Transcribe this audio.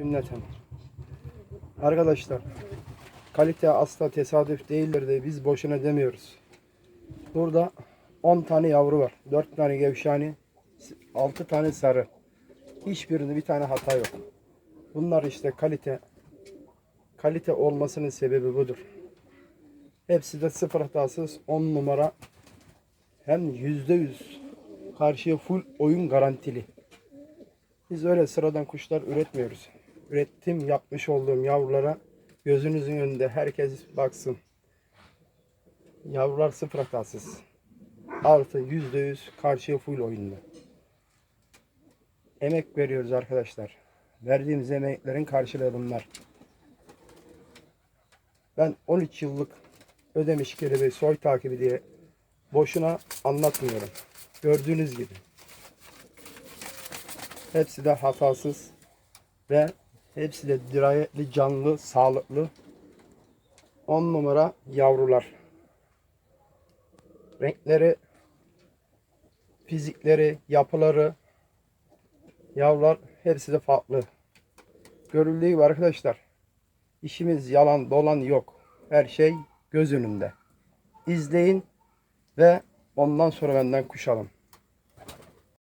cümleten. Arkadaşlar kalite asla tesadüf değildir de biz boşuna demiyoruz. Burada 10 tane yavru var. 4 tane gevşani, 6 tane sarı. Hiçbirinde bir tane hata yok. Bunlar işte kalite kalite olmasının sebebi budur. Hepsi de sıfır hatasız 10 numara hem %100 karşıya full oyun garantili. Biz öyle sıradan kuşlar üretmiyoruz. Ürettim yapmış olduğum yavrulara gözünüzün önünde herkes baksın. Yavrular sıfır hatasız. Artı yüzde yüz karşıya full oyunlu. Emek veriyoruz arkadaşlar. Verdiğimiz emeklerin karşılığı bunlar. Ben 13 yıllık ödemiş kelebeği soy takibi diye boşuna anlatmıyorum. Gördüğünüz gibi. Hepsi de hatasız ve hepsi de dirayetli, canlı, sağlıklı 10 numara yavrular. Renkleri, fizikleri, yapıları, yavrular hepsi de farklı. Görüldüğü gibi arkadaşlar işimiz yalan dolan yok. Her şey göz önünde. İzleyin ve ondan sonra benden kuş alın.